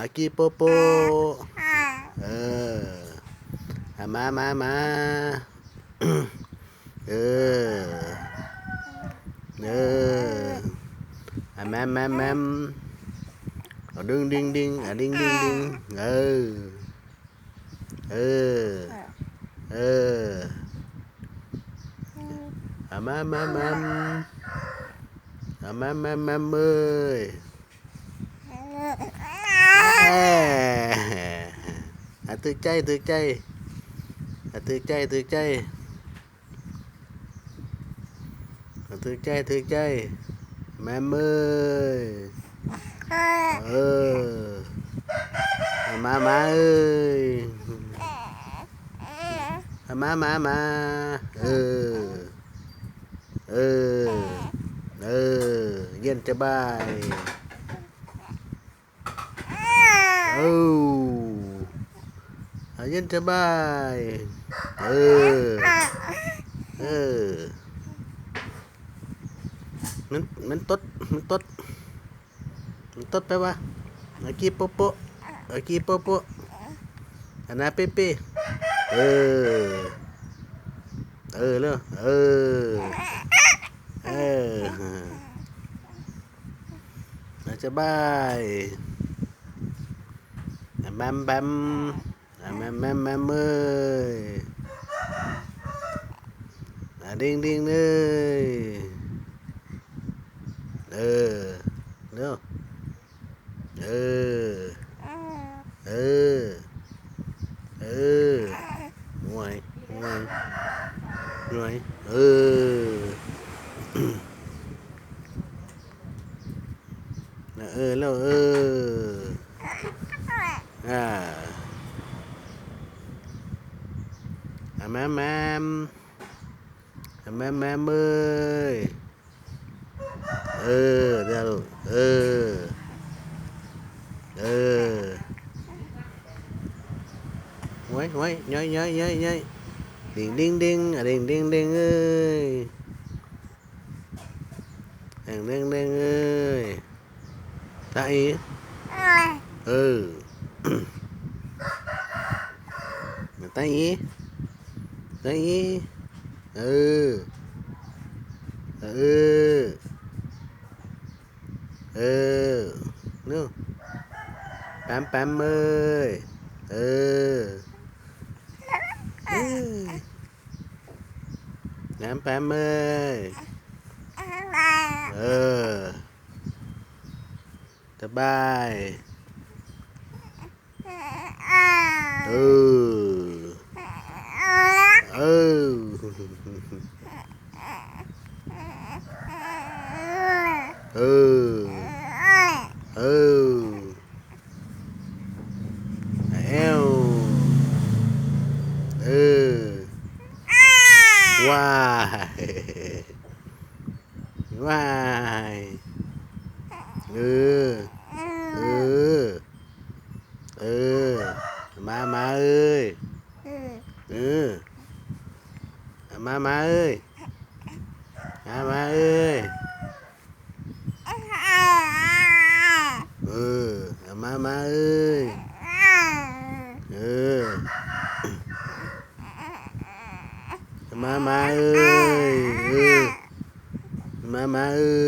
อากีโปโปเออเอามามามาเออเอออะแมมแมมแมมเอาดึงดึงดึงอะดึงดึงดึงเออเออเอออะมามามาอะมามามาเอ้ย แหม่อะ ตึกใจตึกใจอะตึกใจตึกใจอะตึกใจตึกใจ แม่เมยเออเอามามาเอ้ยเอมามามาเออ เออ เออ เย็นจะบาย เออ อาเย็นสบาย เออ เออ มัน มันตด มันตด มันตดไปวะอากีโปโปอากีโปโปอันนาเปเปเออ เออเลยเออ เอออาสบาย À, băm băm à, băm băm ơi à, điên điên ơi. Ừ nữa ừ ừ ừ ngoài ngoài ngoài ừ ừ lâu ừ แม่แม่แม่แม่เมยเออเดี๋ยวเออ เออไว้ไว้ย้อยย้อยย้อยย้อยดิ่งดิ่งดิ้งอะดิ่งดิ่งดิ้งเอ้ยดิ่งดิ่งดิ้งเอ้ยตาอีเออตาอี นี่เออ เออ เออเนื้อแปมแปมเอยเออแปมแปมเอยเออสบายเออเออเออเออเอวเออ ว้ายว้ายเออเออเออมามาเอ้ยเออ